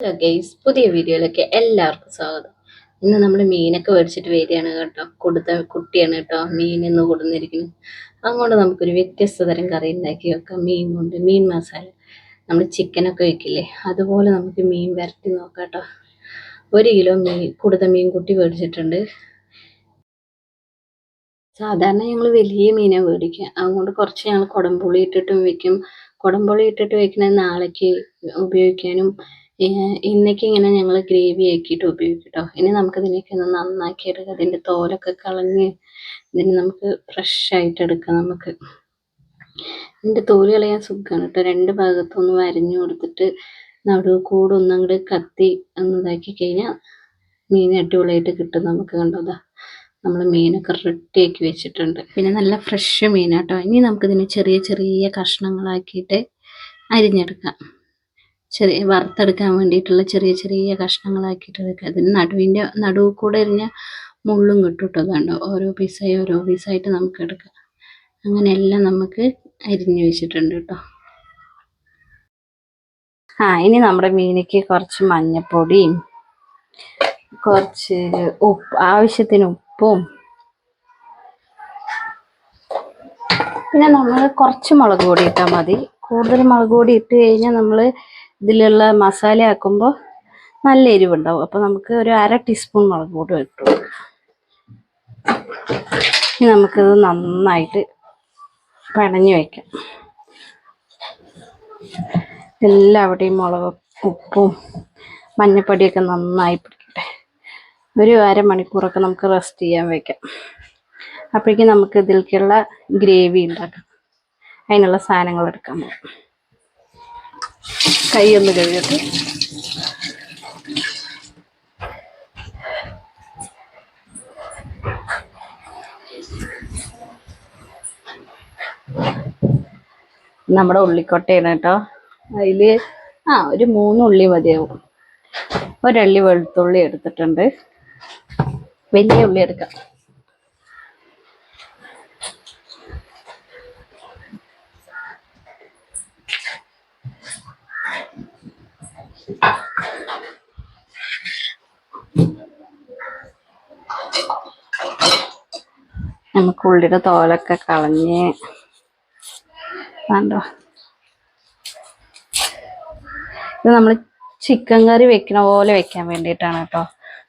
Hello guys പുതിയ വീഡിയോയിലേക്ക് എല്ലാവർക്കും സ്വാഗതം. ഇന്ന് നമ്മൾ മീനൊക്കെ മേടിച്ചിട്ട് വരികയാണ് കേട്ടോ. കൊടുത്ത കുട്ടിയാണ് കേട്ടോ. മീൻ ഇന്ന് കൊടുന്നിരിക്കുന്നത് അതുകൊണ്ട് നമുക്കൊരു വ്യത്യസ്ത തരം കറി ഉണ്ടാക്കി വെക്കാം. മീൻ കൊണ്ട് മീൻ മസാല. നമ്മൾ ചിക്കനൊക്കെ വെക്കില്ലേ? അതുപോലെ നമുക്ക് മീൻ വരട്ടി നോക്കാം കേട്ടോ. ഒരു കിലോ മീൻ കൊടുത്ത മീൻ കുട്ടി മേടിച്ചിട്ടുണ്ട്. സാധാരണ ഞങ്ങൾ വലിയ മീനാണ് മേടിക്കുക. അതുകൊണ്ട് കുറച്ച് ഞങ്ങൾ കുടംപുളി ഇട്ടിട്ടും വെക്കും. കുടംപുളി ഇട്ടിട്ട് വെക്കുന്നത് നാളേക്ക് ഉപയോഗിക്കാനും ഇന്നേക്ക് ഇങ്ങനെ ഞങ്ങൾ ഗ്രേവി ആക്കിയിട്ട് ഉപയോഗിക്കും കേട്ടോ ഇനി നമുക്ക് ഇതിനേക്ക് ഒന്ന് നന്നാക്കി എടുക്കാം അതിന്റെ തോലൊക്കെ കളഞ്ഞ് ഇതിന് നമുക്ക് ഫ്രഷ് ആയിട്ട് എടുക്കാം നമുക്ക്. ഇതിന്റെ തോൽ കളയാൻ സുഖമാണ് കേട്ടോ. രണ്ട് ഭാഗത്തൊന്ന് വരഞ്ഞു കൊടുത്തിട്ട് നടുവ് കൂടെ ഒന്നങ്ങോട്ട് കത്തി ഒന്ന് ഇതാക്കി കഴിഞ്ഞാൽ മീൻ അടിപൊളിയായിട്ട് കിട്ടും നമുക്ക് കണ്ടതാ നമ്മൾ മീനൊക്കെ റെഡിയാക്കി വെച്ചിട്ടുണ്ട്. പിന്നെ നല്ല ഫ്രഷ് മീനാട്ടോ. ഇനി നമുക്കിതിനെ ചെറിയ ചെറിയ കഷ്ണങ്ങളാക്കിയിട്ട് അരിഞ്ഞെടുക്കാം. ചെറിയ വറുത്തെടുക്കാൻ വേണ്ടിയിട്ടുള്ള ചെറിയ ചെറിയ കഷ്ണങ്ങളാക്കിയിട്ട് വെക്കുക അതിന് നടുവിന്റെ നടുവ് കൂടെ എറിഞ്ഞ മുള്ളും കിട്ടും കേട്ടോ. അതുകൊണ്ട് ഓരോ പീസായി ഓരോ പീസായിട്ട് നമുക്ക് എടുക്കാം. അങ്ങനെയെല്ലാം നമുക്ക് അരിഞ്ഞു വെച്ചിട്ടുണ്ട് കേട്ടോ. ആ ഇനി നമ്മുടെ മീനിക്ക് കുറച്ച് മഞ്ഞപ്പൊടിയും കുറച്ച് ഉപ്പ് ആവശ്യത്തിന് ഉപ്പും പിന്നെ നമ്മൾ കുറച്ച് മുളക് പൊടി ഇട്ടാൽ മതി. കൂടുതൽ മുളക് പൊടി ഇട്ട് കഴിഞ്ഞാൽ നമ്മൾ ഇതിലുള്ള മസാല ആക്കുമ്പോൾ നല്ല എരിവുണ്ടാവും. അപ്പോൾ നമുക്ക് ഒരു അര ടീസ്പൂൺ മുളക് പൊടി ഇട്ടു. ഇനി നമുക്കിത് നന്നായിട്ട് പണഞ്ഞു വയ്ക്കാം എല്ലാവിടെയും മുളക് ഉപ്പും മഞ്ഞപ്പൊടിയൊക്കെ നന്നായി പിടിക്കട്ടെ. ഒരു അരമണിക്കൂറൊക്കെ നമുക്ക് റെസ്റ്റ് ചെയ്യാൻ വയ്ക്കാം അപ്പോഴേക്കും നമുക്ക് ഇതിലേക്കുള്ള ഗ്രേവി ഉണ്ടാക്കാം. അതിനുള്ള സാധനങ്ങൾ എടുക്കാൻ പോകും കൈ ഒന്ന് കഴുകട്ടെ. നമ്മുടെ ഉള്ളിക്കൊട്ടയാണ് കേട്ടോ. അതിൽ ആ ഒരു മൂന്ന് ഉള്ളി മതിയാവും. ഒരള്ളി വെളുത്തുള്ളി എടുത്തിട്ടുണ്ട്. വലിയ ഉള്ളി എടുക്കാം. നമുക്ക് ഉള്ളിയുടെ തോലൊക്കെ കളഞ്ഞ് കണ്ടോ? ഇത് നമ്മൾ ചിക്കൻ കറി വെക്കണ പോലെ വെക്കാൻ വേണ്ടിയിട്ടാണ് കേട്ടോ.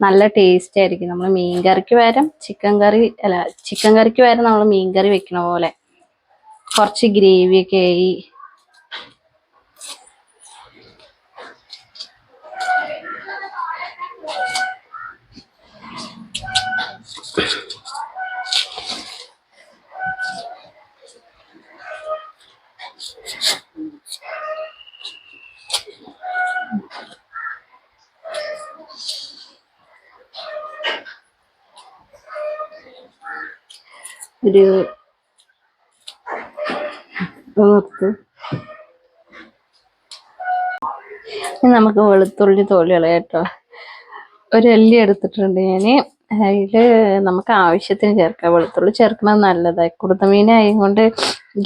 നല്ല ടേസ്റ്റ് ആയിരിക്കും. നമ്മൾ മീൻ കറിക്ക് പകരം ചിക്കൻ കറി അല്ല ചിക്കൻ കറിക്ക് പകരം നമ്മൾ മീൻ കറി വെക്കണ പോലെ കുറച്ച് ഗ്രേവിയൊക്കെ ആയി ഒരു നമുക്ക് വെളുത്തുള്ളി തോൽ കേട്ടോ. ഒരു അല്ലി എടുത്തിട്ടുണ്ട് ഞാൻ അതിൽ നമുക്ക് ആവശ്യത്തിന് ചേർക്കാം. വെളുത്തുള്ളി ചേർക്കുന്നത് നല്ലതാ. കുടുത്തമീൻ കൊണ്ട്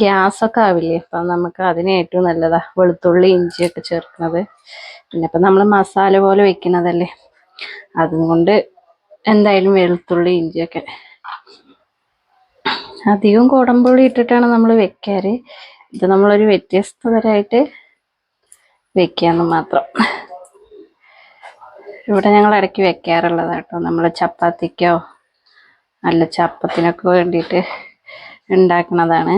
ഗ്യാസ് ഒക്കെ ആവില്ലേ? അപ്പം നമുക്ക് അതിന് ഏറ്റവും നല്ലതാ. വെളുത്തുള്ളി ഇഞ്ചിയൊക്കെ ചേർക്കുന്നത്. പിന്നെ ഇപ്പം നമ്മൾ മസാല പോലെ വെക്കുന്നതല്ലേ? അതും കൊണ്ട് എന്തായാലും വെളുത്തുള്ളി ഇഞ്ചിയൊക്കെ അധികം കുടംപുളി ഇട്ടിട്ടാണ് നമ്മൾ വെക്കാറ്. ഇത് നമ്മളൊരു വ്യത്യസ്തതരായിട്ട് വെക്കാന്ന് മാത്രം. ഇവിടെ ഞങ്ങൾ ഇടയ്ക്ക് വെക്കാറുള്ളത് കേട്ടോ നമ്മൾ ചപ്പാത്തിക്കോ അല്ല ചപ്പത്തിനൊക്കെ വേണ്ടിയിട്ട് ഉണ്ടാക്കുന്നതാണ്.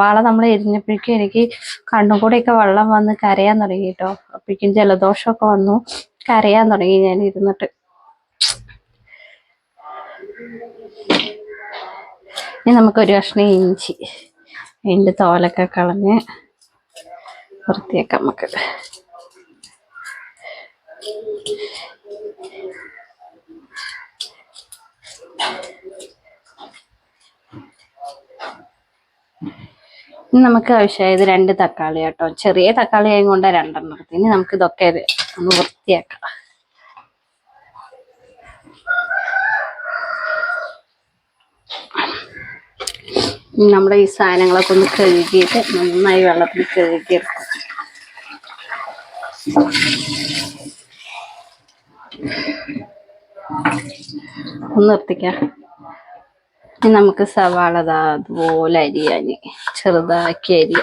വാള നമ്മൾ എരിഞ്ഞപ്പോഴേക്കും എനിക്ക് കണ്ണും കൂടെയൊക്കെ വെള്ളം വന്ന് കരയാൻ തുടങ്ങി കേട്ടോ. അപ്പോഴേക്കും ജലദോഷമൊക്കെ വന്നു. കരയാൻ തുടങ്ങി ഞാൻ ഇരുന്നിട്ട്. ഇനി നമുക്കൊരു കഷ്ണം ഇഞ്ചി അതിന്റെ തോലൊക്കെ കളഞ്ഞ് വൃത്തിയാക്കാം നമുക്ക്. ഇനി നമുക്ക് ആവശ്യമായത് രണ്ട് തക്കാളി കേട്ടോ. ചെറിയ തക്കാളി ആയത് കൊണ്ട് രണ്ടെണ്ണം എടുത്ത്. ഇനി നമുക്ക് ഇതൊക്കെ ഒന്ന് വൃത്തിയാക്കാം. നമ്മുടെ ഈ സാധനങ്ങളൊക്കെ ഒന്ന് കഴുകിയിട്ട് നന്നായി വെള്ളത്തിൽ കഴുകിയെടുക്കാം. ഒന്ന് നിർത്തിക്കാം. നമുക്ക് സവാള ദാ അതുപോലെ അരിയാന് ചെറുതാക്കി അരിയ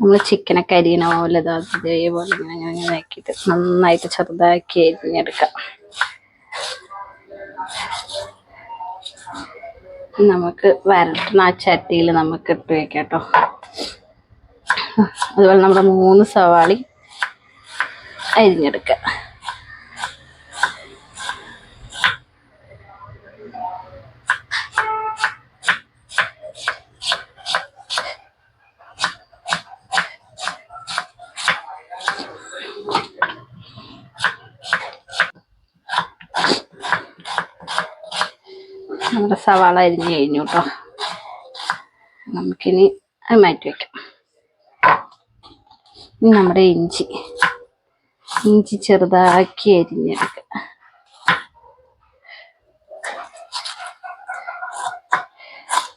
നമ്മൾ ചിക്കനൊക്കെ അരിയണ പോലെ ദാ ഇതേപോലെ ആക്കിയിട്ട് നന്നായിട്ട് ചെറുതാക്കി അരിഞ്ഞെടുക്കാം. നമുക്ക് വരട്ടണ ആ ചട്ടിയിൽ നമുക്ക് ഇട്ട് വെക്കാം കേട്ടോ. അതുപോലെ നമ്മുടെ മൂന്ന് സവാളി അരിഞ്ഞെടുക്കുക. നമ്മുടെ സവാള അരിഞ്ഞ് കഴിഞ്ഞു കേട്ടോ. നമുക്കിനി അത് മാറ്റി ഇനി നമ്മുടെ ഇഞ്ചി. ഇഞ്ചി ചെറുതാക്കി അരിഞ്ഞെടുക്കുക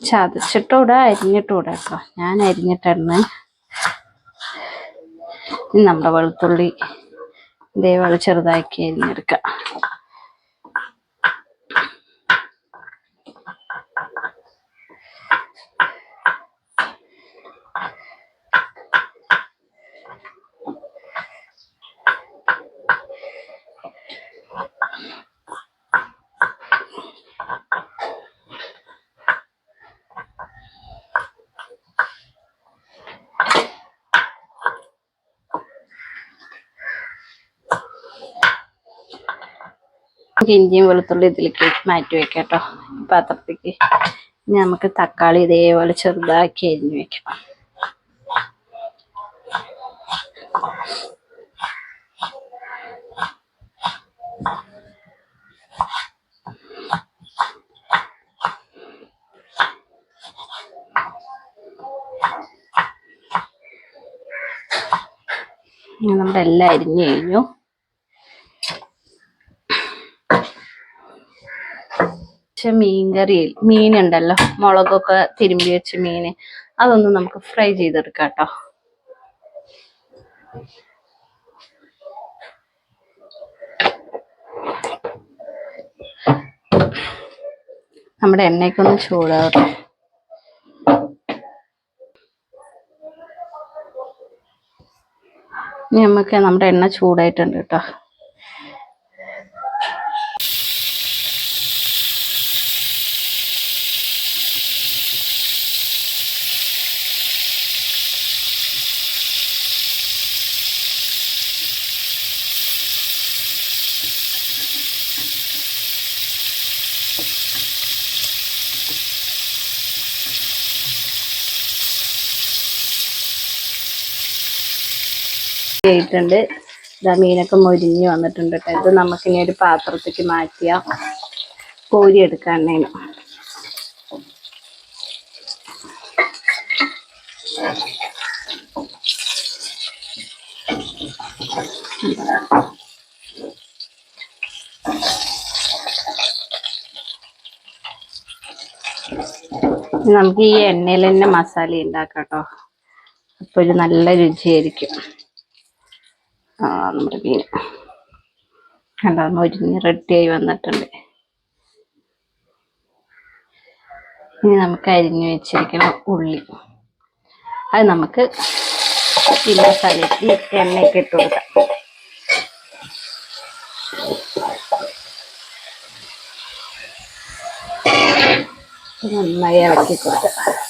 ചതച്ചിട്ടൂടാ അരിഞ്ഞിട്ടൂടാ കേട്ടോ ഞാൻ അരിഞ്ഞിട്ടാണ് നമ്മുടെ വെളുത്തുള്ളി ഇതേപോലെ ചെറുതാക്കി അരിഞ്ഞെടുക്കുക നമുക്ക് ഇഞ്ചിയും വെളുത്തുള്ളി ഇതിലേക്ക് മാറ്റി വെക്കാം കേട്ടോ. പാത്രത്തേക്ക് ഇനി നമുക്ക് തക്കാളി ഇതേപോലെ ചെറുതാക്കി അരിഞ്ഞു വെക്കാം. നമ്മുടെ എല്ലാം അരിഞ്ഞു കഴിഞ്ഞു. പക്ഷെ മീൻകറിയിൽ മീനുണ്ടല്ലോ. മുളകൊക്കെ തിരുമ്പി വെച്ച മീന്. അതൊന്ന് നമുക്ക് ഫ്രൈ ചെയ്തെടുക്കാം കേട്ടോ. നമ്മുടെ എണ്ണയ്ക്കൊന്ന് ചൂടാവട്ടെ. നമുക്ക് നമ്മുടെ എണ്ണ ചൂടായിട്ടുണ്ട് കേട്ടോ. ആയിട്ടുണ്ട്. ഇതാ മീനൊക്കെ മൊരിഞ്ഞ് വന്നിട്ടുണ്ട് കേട്ടോ. ഇത് നമുക്കിനി ഒരു പാത്രത്തേക്ക് മാറ്റിയ കോരി എടുക്കാണേന് നമുക്ക് ഈ എണ്ണയിൽ തന്നെ മസാല ഉണ്ടാക്കാം കേട്ടോ. അപ്പോൾ ഒരു നല്ല രുചിയായിരിക്കും. നമ്മുടെ മീൻ കണ്ടോ മൊരിഞ്ഞ് റെഡിയായി വന്നിട്ടുണ്ട്. ഇനി നമുക്ക് അരിഞ്ഞു വെച്ചിരിക്കണം ഉള്ളി. അത് നമുക്ക് ഈ മസാലയ്ക്ക് എണ്ണയൊക്കെ ഇട്ട് കൊടുക്കാം. നന്നായി ഇളക്കി കൊടുക്കാം.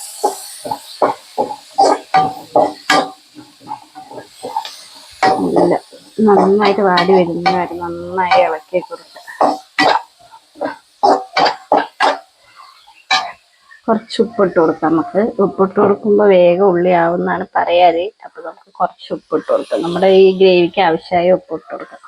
നന്നായിട്ട് വാടി വരുന്ന കാര്യം നന്നായി ഇളക്കി കൊടുക്കുക കുറച്ച് ഉപ്പിട്ട് കൊടുക്കാം നമുക്ക്. ഉപ്പിട്ട് കൊടുക്കുമ്പോൾ വേഗം ഉള്ളി ആവുന്നാണ് പറയാറ്. അപ്പൊ നമുക്ക് കുറച്ച് ഉപ്പിട്ട് കൊടുക്കാം. നമ്മുടെ ഈ ഗ്രേവിക്ക് ആവശ്യമായ ഉപ്പിട്ട് കൊടുക്കാം.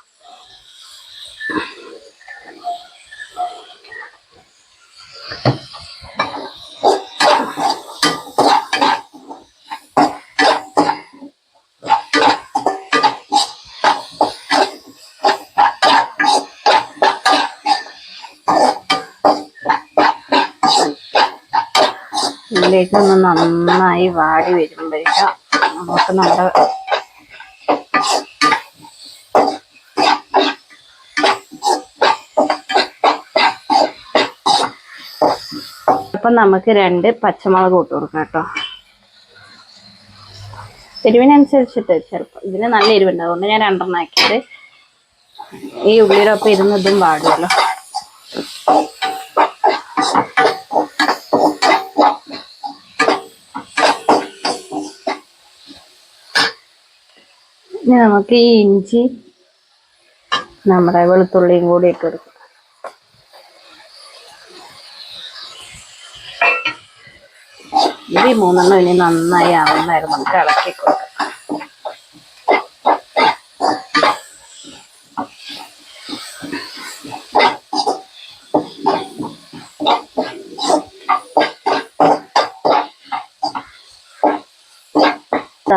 ഉള്ളിലേക്ക് ഒന്ന് നന്നായി വാടി വരുമ്പോഴേക്കും നമുക്ക് നമ്മുടെ അപ്പം നമുക്ക് രണ്ട് പച്ചമുളക് ഇട്ട് കൊടുക്കാം കേട്ടോ. എരിവിനനുസരിച്ചിട്ട് ചിലപ്പോൾ ഇതിന് നല്ല എരിവുണ്ട്. അതുകൊണ്ട് ഞാൻ രണ്ടെണ്ണം ആക്കിയത് ഈ ഉള്ളിയിലൊപ്പം ഇരുന്നതും ഇരുന്ന് പാടുമല്ലോ ഇനി നമുക്ക് ഈ ഇഞ്ചി നമ്മുടെ വെളുത്തുള്ളിയും കൂടി ഇട്ട് കൊടുക്കും. ഇത് മൂന്നെണ്ണം ഇനി നന്നായി ആവുന്നതായിരുന്നു. നമുക്ക് ഇളക്കി കൊടുക്കാം.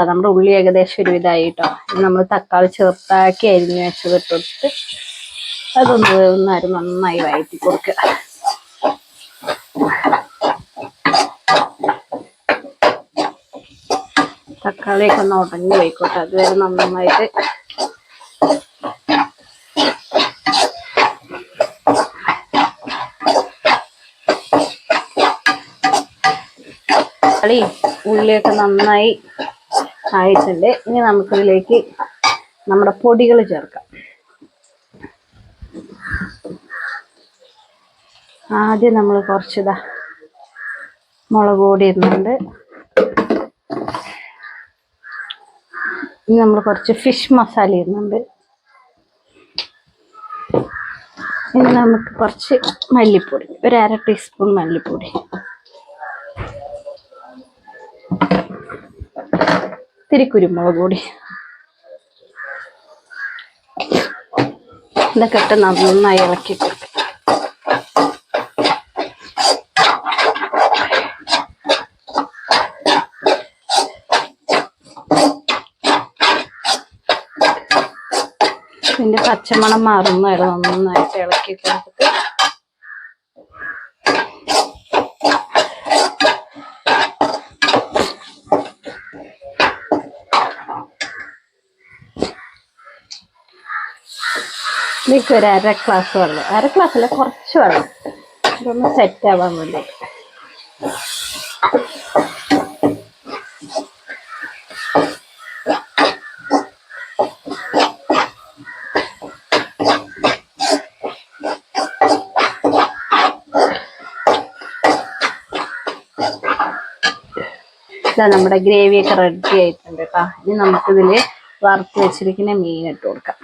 ദാ നമ്മുടെ ഉള്ളി ഏകദേശം ഒരു ഇതായി കേട്ടോ നമ്മൾ തക്കാളി ചെറുതാക്കി അരിഞ്ഞ് വെച്ചത് ഇട്ടിട്ട് അതൊന്ന് ഒന്നാരും നന്നായി വഴറ്റി കൊടുക്കുക. തക്കാളിയൊക്കെ ഒന്ന് ഉടഞ്ഞു പോയിക്കോട്ടെ. അതുവരെ നന്നായിട്ട് ഉള്ളിയൊക്കെ നന്നായി ആയിട്ടുണ്ട് ഇനി നമുക്കിതിലേക്ക് നമ്മുടെ പൊടികൾ ചേർക്കാം. ആദ്യം നമ്മൾ കുറച്ചിതാ മുളക് പൊടി ഇടുന്നുണ്ട്. ഇനി നമ്മൾ കുറച്ച് ഫിഷ് മസാല ഇടുന്നുണ്ട്. ഇനി നമുക്ക് കുറച്ച് മല്ലിപ്പൊടി ഒരു അര ടീസ്പൂൺ മല്ലിപ്പൊടി. ഇത്തിരി കുരുമുളക് പൊടി ഇതൊക്കെ ഇട്ട് നന്നായി ഇളക്കി പിന്നെ പച്ചമണം മാറുന്നതായിട്ട് നന്നായിട്ട് ഇളക്കി കൊടുത്തിട്ട് ഇതിലേക്ക് ഒരു അര ക്ലാസ് വെള്ളം. അര ക്ലാസ്സിലെ കുറച്ച് വെള്ളം. ഇതൊന്ന് സെറ്റ് ആവാൻ വേണ്ടി. നമ്മുടെ ഗ്രേവിയൊക്കെ റെഡി ആയിട്ടുണ്ട് കേട്ടോ ഇനി നമുക്കിതിൽ വറുത്ത് വെച്ചിരിക്കുന്ന മീൻ ഇട്ട് കൊടുക്കാം.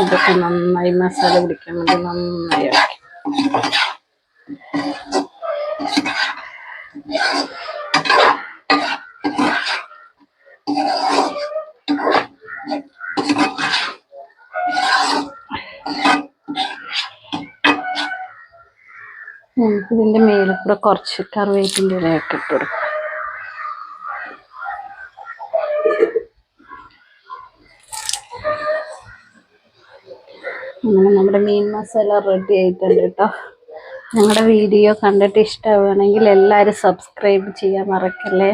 ഇതൊക്കെ നന്നായി മസാല പിടിക്കാൻ വേണ്ടി നന്നായി ഇതിന്റെ മേലെ കൂടെ കുറച്ച് കറിവേപ്പിന്റെ ഇലയൊക്കെ ഇട്ട് കൊടുക്കാം. അങ്ങനെ നമ്മുടെ മീൻ മസാല റെഡി ആയിട്ടുണ്ട് കേട്ടോ. ഞങ്ങളുടെ വീഡിയോ കണ്ടിട്ട് ഇഷ്ടമാവുകയാണെങ്കിൽ എല്ലാവരും സബ്സ്ക്രൈബ് ചെയ്യാൻ മറക്കല്ലേ?